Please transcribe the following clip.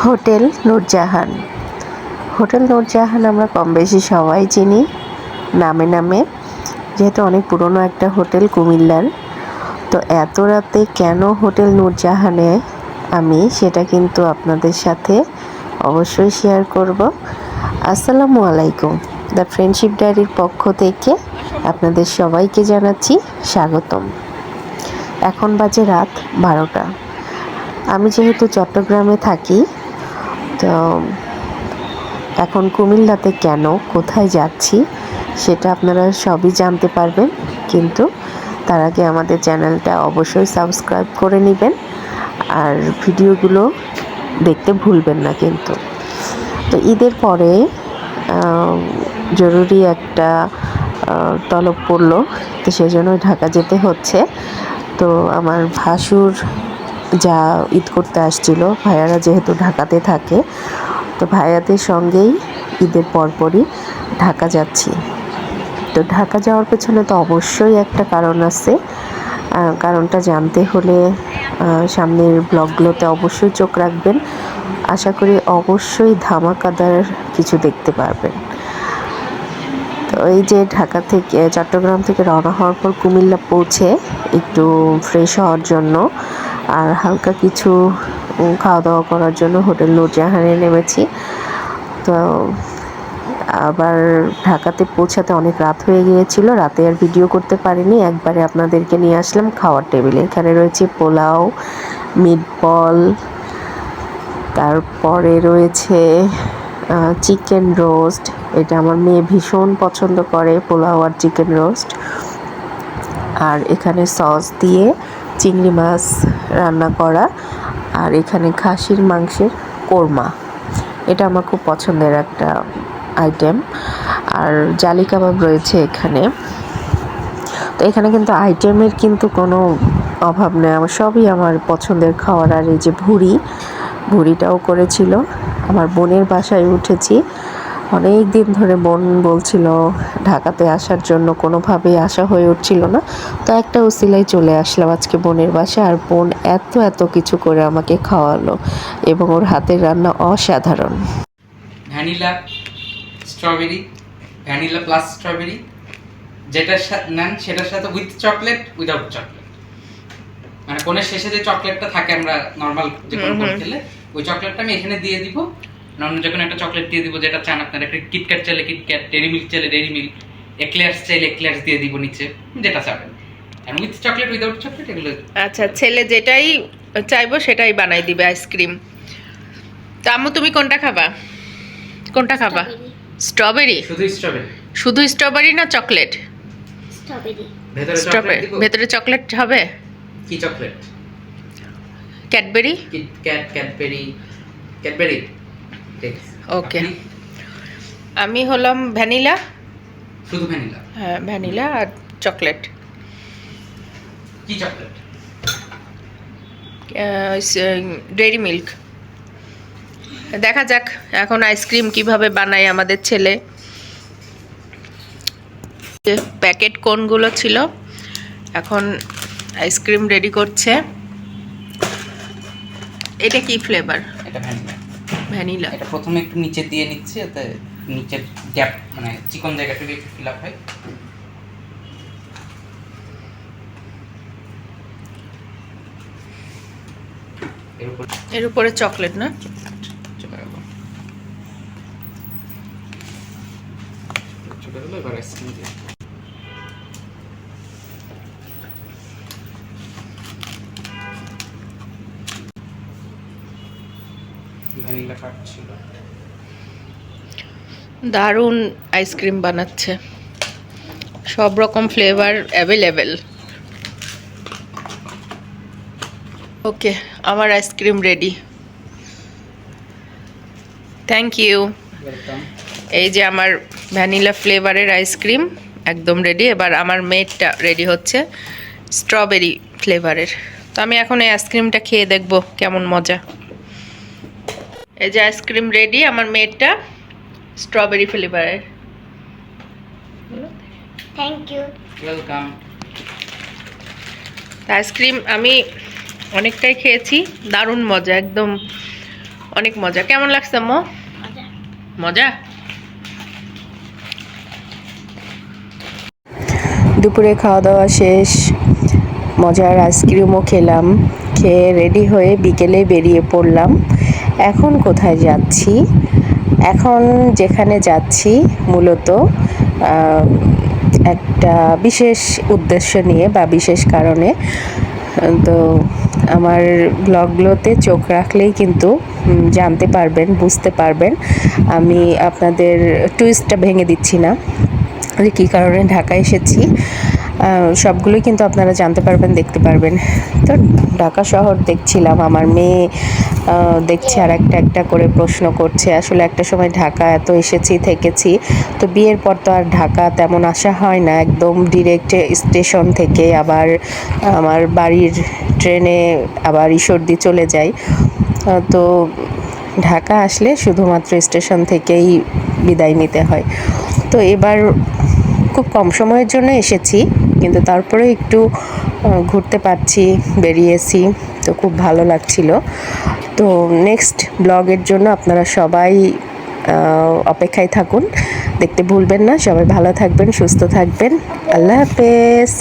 Hotel Nurjahan. Hotel Nurjahan আমরা কম বেশি সবাই চিনি, নামে নামে, যেহেতু অনেক পুরনো একটা হোটেল কুমিল্লার। তো এত রাতে কেন হোটেল নূরজাহানে আমি সেটা কিন্তু আপনাদের সাথে অবশ্যই শেয়ার করব। আসসালামু আলাইকুম। দ্য ফ্রেন্ডশিপ ডায়েরির পক্ষ থেকে আপনাদের সবাইকে জানাচ্ছি স্বাগতম। এখন বাজে রাত বারোটা। আমি যেহেতু চট্টগ্রামে থাকি তো, এখন কুমিল্লাতে কেন, কোথায় যাচ্ছি, সেটা আপনারা সবই জানতে পারবেন। কিন্তু তার আগে আমাদের চ্যানেলটা অবশ্যই সাবস্ক্রাইব করে নেবেন। আর ভিডিওগুলো দেখতে ভুলবেন না কিন্তু। তো ঈদের পরে জরুরি একটা তলব পড়ল। তো সেজন্যই ঢাকা যেতে হচ্ছে। তো আমার ভাসুর যা ঈদ করতে আসছিল, ভাইয়ারা যেহেতু ঢাকাতে থাকে, তো ভাইয়াদের সঙ্গেই ঈদের পরপরই ঢাকা যাচ্ছি। তো ঢাকা যাওয়ার পেছনে তো অবশ্যই একটা কারণ আছে। কারণটা জানতে হলে সামনের ব্লগগুলোতে অবশ্যই চোখ রাখবেন। আশা করি অবশ্যই ধামাকাদার কিছু দেখতে পারবেন। তো এই যে ঢাকা থেকে, চট্টগ্রাম থেকে রওনা হওয়ার পর কুমিল্লা পৌঁছে একটু ফ্রেশ হওয়ার জন্য আর হালকা কিছু খাওয়া দাওয়া করার জন্য হোটেল নূরজাহানে নেমেছি। তো আবার ঢাকাতে পৌঁছাতে অনেক রাত হয়ে গিয়েছিল, রাতে আর ভিডিও করতে পারিনি। একবারে আপনাদেরকে নিয়ে আসলাম খাওয়ার টেবিলে। এখানে রয়েছে পোলাও মিটবল তারপরে রয়েছে চিকেন রোস্ট এটা আমার মেয়ে ভীষণ পছন্দ করে, পোলাও আর চিকেন রোস্ট আর এখানে সস দিয়ে চিংড়ি মাছ রান্না করা আর এখানে খাসির মাংসের কোরমা। এটা আমার খুব পছন্দের একটা আইটেম আর জালি কাবাব রয়েছে এখানে। তো এখানে কিন্তু আইটেমের কিন্তু কোনো অভাব নেই। আমার সবই আমার পছন্দের খাওয়ার। আর এই যে ভুড়ি, ভুড়িটাও করেছিল। আমার বোনের বাসায় উঠেছি। অনেক দিন ধরে বোন বলছিল ঢাকাতে আসার জন্য কোনোভাবেই আসা হয়ে উঠছিল না। তো একটা উসিলাই চলে আসলাম আজকে বোনের বাসায় আর বোন এত এত কিছু করে আমাকে খাওয়ালো এবং ওর হাতের রান্না অসাধারণ। Vanilla strawberry vanilla plus strawberry যেটার সাথে নেন সেটার সাথে উইথ চকলেট উইদাউট চকলেট মানে কোণের শেষে যে চকলেটটা থাকে আমরা নর্মাল যে কোন খেলে ওই চকলেটটা আমি এখানে দিয়ে দিব। অন্য যখন একটা চকলেট দিয়ে দিব যেটা চান আপনারা একটা কিটক্যাট চাইলে কিটক্যাট ডেরি মিল্ক চাইলে ডেরি মিল্ক এক্লেয়ার্স চাইলে এক্লেয়ার্স দিয়ে দিব নিচে যেটা চাবেন। আর উইথ চকলেট উইদাউট চকলেট এগুলো আচ্ছা ছেলে যেটাই চাইব সেটাই বানাই দিবে আইসক্রিম তা আম্মু তুমি কোনটা খাবা? কোনটা খাবা? স্ট্রবেরি শুধু স্ট্রবেরি শুধু স্ট্রবেরি না চকলেট স্ট্রবেরি ভেতরে চকলেট দিব? ভেতরে চকলেট হবে? কি chocolate Cadbury KitKat Cadbury Cadbury আছে। আমি হলাম ভ্যানিলা। শুধু ভ্যানিলা? হ্যাঁ ভ্যানিলা আর চকলেট। কি চকলেট? Dairy Milk. দেখা যাক এখন আইসক্রিম কীভাবে বানায় আমাদের ছেলে। প্যাকেট কোনগুলো ছিল এখন আইসক্রিম রেডি করছে। এটা কি ফ্লেভার এটা ভ্যানিলা। ভ্যানিলা। এটা প্রথমে একটু নিচে দিয়ে নিচ্ছি যাতে নিচের গ্যাপ মানে চিকন জায়গাটুকু একটু ফিল আপ হয়। এর উপর এর উপরে চকলেট না? চলে গেল। এবার আইসক্রিম দিয়ে। ভ্যানিলা কাট ছিল। দারুণ আইসক্রিম বানাচ্ছে। সব রকম ফ্লেভার অ্যাভেলেবেল ওকে আমার আইসক্রিম রেডি থ্যাংক ইউ এই যে আমার ভ্যানিলা ফ্লেভারের আইসক্রিম একদম রেডি এবার আমার মেডটা রেডি হচ্ছে স্ট্রবেরি ফ্লেভারের তো আমি এখন এই আইসক্রিমটা খেয়ে দেখব কেমন মজা। এই যে আইসক্রিম রেডি আমার মেডটা স্ট্রবেরি ফ্লেভারের thank you welcome ice cream আমি অনেকটাই খেয়েছি দারুণ মজা একদম অনেক মজা। কেমন লাগছে মো মজা। মজা? দুপুরে খাওয়া দাওয়া শেষ মজার আইসক্রিমও খেলাম। খেয়ে রেডি হয়ে বিকেলে বেরিয়ে পড়লাম। এখন কোথায় যাচ্ছি? এখন যেখানে যাচ্ছি মূলত একটা বিশেষ উদ্দেশ্য নিয়ে বা বিশেষ কারণে। তো আমার ব্লগগুলোতে চোখ রাখলেই কিন্তু জানতে পারবেন, বুঝতে পারবেন। আমি আপনাদের টুইস্টটা ভেঙে দিচ্ছি না। যে কী কারণে ঢাকা এসেছি সবগুলোই কিন্তু আপনারা জানতে পারবেন, দেখতে পারবেন। তো ঢাকা শহর দেখছিলাম, আমার মেয়ে দেখছে আর একটা একটা করে প্রশ্ন করছে। আসলে একটা সময় ঢাকা এত এসেছি, থেকেছি। তো বিয়ের পর তো আর ঢাকা তেমন আসা হয় না, একদম ডিরেক্ট স্টেশন থেকে আবার আমার বাড়ির ট্রেনে আবার ঈশ্বরদী চলে যাই। তো ঢাকা আসলে শুধুমাত্র স্টেশন থেকেই বিদায় নিতে হয়। তো এবার খুব কম সময়ের জন্য এসেছি। কিন্তু তারপরে একটু ঘুরতে পারছি, বেরিয়েছি, তো খুব ভালো লাগছিল। তো নেক্সট ব্লগের জন্য আপনারা সবাই অপেক্ষায় থাকুন। দেখতে ভুলবেন না, সবাই ভালো থাকবেন, সুস্থ থাকবেন। আল্লাহ হাফেজ।